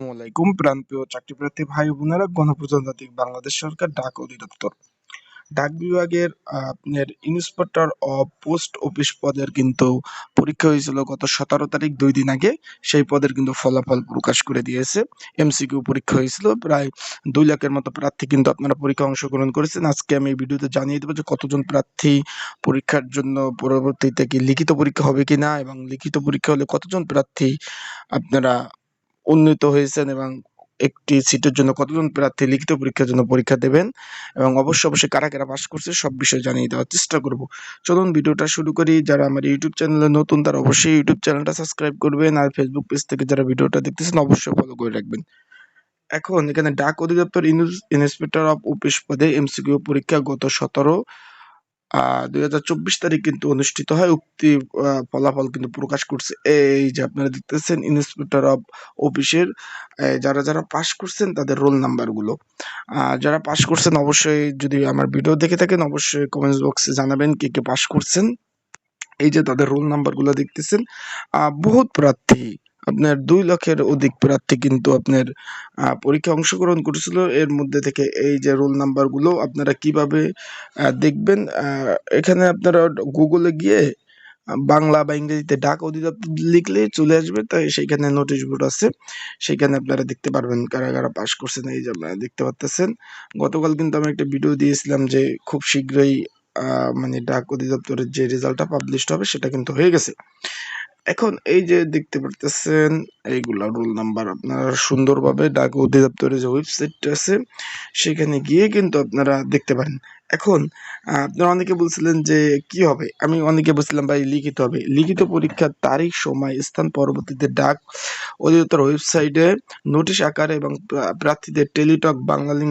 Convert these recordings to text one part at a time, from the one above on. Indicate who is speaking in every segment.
Speaker 1: আসসালামাইকুম প্রান্তীয় চাকরিপ্রার্থী ভাই বোনেরা গণপ্রজাতান্ত্রিক বাংলাদেশ সরকার ডাক অধিদপ্তর। ডাক বিভাগের, আপনার ইন্সপেক্টর অফ পোস্ট অফিস পদের কিন্তু পরীক্ষা হয়েছিল গত সতেরো তারিখ দুই দিন আগে। সেই পদের কিন্তু ফলাফল প্রকাশ করে দিয়েছে। এমসিকিউ পরীক্ষা হয়েছিল। প্রায় দুই লাখের মতো প্রার্থী কিন্তু আপনারা পরীক্ষা অংশগ্রহণ করেছেন। আজকে আমি এই ভিডিওতে জানিয়ে দেবো যে কতজন প্রার্থী পরীক্ষার জন্য পরবর্তীতে কি লিখিত পরীক্ষা হবে কি না এবং লিখিত পরীক্ষা হলে কতজন প্রার্থী আপনারা উন্নীত হয়েছেন এবং একটি সিটের জন্য কতজন প্রার্থী লিখিত পরীক্ষার জন্য পরীক্ষা দেবেন এবং অবশ্যই অবশ্যই কারা কারা পাস করছে সব বিষয়ে জানিয়ে দেওয়ার চেষ্টা করব। চলুন ভিডিওটা শুরু করি। যারা আমার ইউটিউব চ্যানেলে নতুন তারা অবশ্যই ইউটিউব চ্যানেলটা সাবস্ক্রাইব করবেন আর ফেসবুক পেজ থেকে যারা ভিডিওটা দেখতেছেন অবশ্যই ফলো করে রাখবেন। এখন এখানে ডাক অধিদপ্তর ইন্সপেক্টর অফ অফিস পদে এমসিকিউ পরীক্ষা গত সতেরো দুই হাজার চব্বিশ তারিখ কিন্তু অনুষ্ঠিত হয়। উক্তি ফলাফল কিন্তু প্রকাশ করছে। এই যে আপনারা দেখতেছেন ইন্সপেক্টর অফ অফিসের যারা যারা পাশ করছেন তাদের রোল নাম্বারগুলো যারা পাশ করছেন অবশ্যই যদি আমার ভিডিও দেখে থাকেন, অবশ্যই কমেন্টস বক্সে জানাবেন কে কে পাশ করছেন। এই যে তাদের রোল নাম্বারগুলো দেখতেছেন বহুত প্রার্থী। আপনার দুই লক্ষের অধিক প্রার্থী কিন্তু আপনার পরীক্ষা অংশগ্রহণ করেছিল। এর মধ্যে থেকে এই যে রোল নাম্বারগুলো আপনারা কীভাবে দেখবেন এখানে আপনারা গুগলে গিয়ে বাংলা বা ইংরেজিতে ডাক অধিদপ্তর লিখলে চলে আসবে। তাই সেইখানে নোটিশ বোর্ড আছে। সেখানে আপনারা দেখতে পারবেন কারা কারা পাস করছেন। এই যে আপনারা দেখতে পাচ্ছেন গতকাল কিন্তু আমি একটা ভিডিও দিয়েছিলাম যে খুব শীঘ্রই মানে ডাক অধিদপ্তরের যে রেজাল্টটা পাবলিশ হবে সেটা কিন্তু হয়ে গেছে। এখন এই যে দেখতে পারতেছেন, এইগুলা রোল নাম্বার আপনারা সুন্দরভাবে ডাক অধিদপ্তরের যে ওয়েবসাইটটা আছে, সেখানে গিয়ে কিন্তু আপনারা দেখতে পারেন। এখন আপনারা অনেকে বলছিলেন যে কি হবে? আমি অনেকে বলছিলাম, ভাই, লিখিত হবে। লিখিত পরীক্ষার তারিখ, সময়, স্থান, পরবর্তীতে ডাক অধিদপ্তর ওয়েবসাইটে নোটিশ আকারে এবং প্রার্থীদের টেলিটক বাংলালিং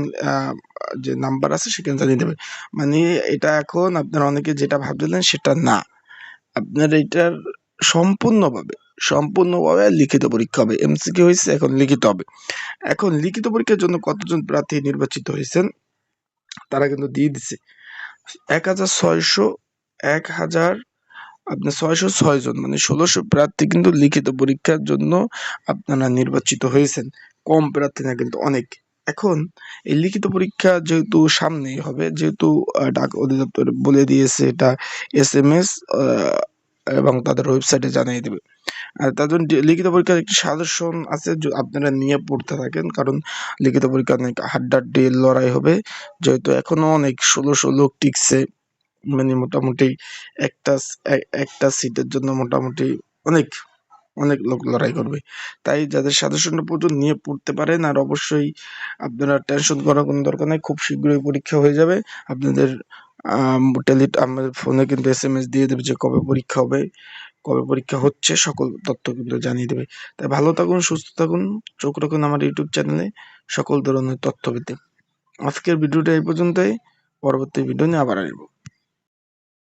Speaker 1: যে নাম্বার আছে, সেখানে জানিয়ে দেবে। মানে এটা এখন আপনারা অনেকে যেটা ভাবছিলেন সেটা না। আপনার এটার সম্পূর্ণভাবে সম্পূর্ণভাবে লিখিত পরীক্ষা হবে। এমসিকিউ হয়েছে, এখন লিখিত হবে। এখন লিখিত পরীক্ষার জন্য কতজন প্রার্থী নির্বাচিত হয়েছেন, তারা কিন্তু দিয়ে দিছে। এক হাজার ছয়শো এক হাজার আপনার ছয়শো ছয় জন মানে ষোলোশো প্রার্থী কিন্তু লিখিত পরীক্ষার জন্য আপনারা নির্বাচিত হয়েছেন। কম প্রার্থী না কিন্তু অনেক। এখন এই লিখিত পরীক্ষা যেহেতু সামনেই হবে, যেহেতু ডাক অধিদপ্তর বলে দিয়েছে এটা এস এম এস এবং তাদের ওয়েবসাইটে জানিয়ে দেবে। তাদের লিখিত পরীক্ষার একটি সাজেশন আছে আপনারা নিয়ে পড়তে থাকেন, কারণ লিখিত পরীক্ষা অনেক হাড্ডাড্ডি লড়াই হবে। যেহেতু এখনও অনেক ষোলোশো লোক টিকছে মানে মোটামুটি একটা একটা সিটের জন্য মোটামুটি অনেক অনেক লোক লড়াই করবে। তাই যাদের সাজেশনটা পর্যন্ত নিয়ে পড়তে পারেন, আর অবশ্যই আপনারা টেনশন করার কোনো দরকার নেই, খুব শীঘ্রই পরীক্ষা হয়ে যাবে। আপনাদের টেলিট আমাদের ফোনে কিন্তু এস এম এস দিয়ে দেবে যে কবে পরীক্ষা হবে, কবে পরীক্ষা হচ্ছে, সকল তথ্য কিন্তু জানিয়ে দেবে। তাই ভালো থাকুন, সুস্থ থাকুন, চোখ রাখুন আমার ইউটিউব চ্যানেলে সকল ধরনের তথ্য পেতে আজকের ভিডিওটা এই পর্যন্তই, পরবর্তী ভিডিও নিয়ে আবার আসব।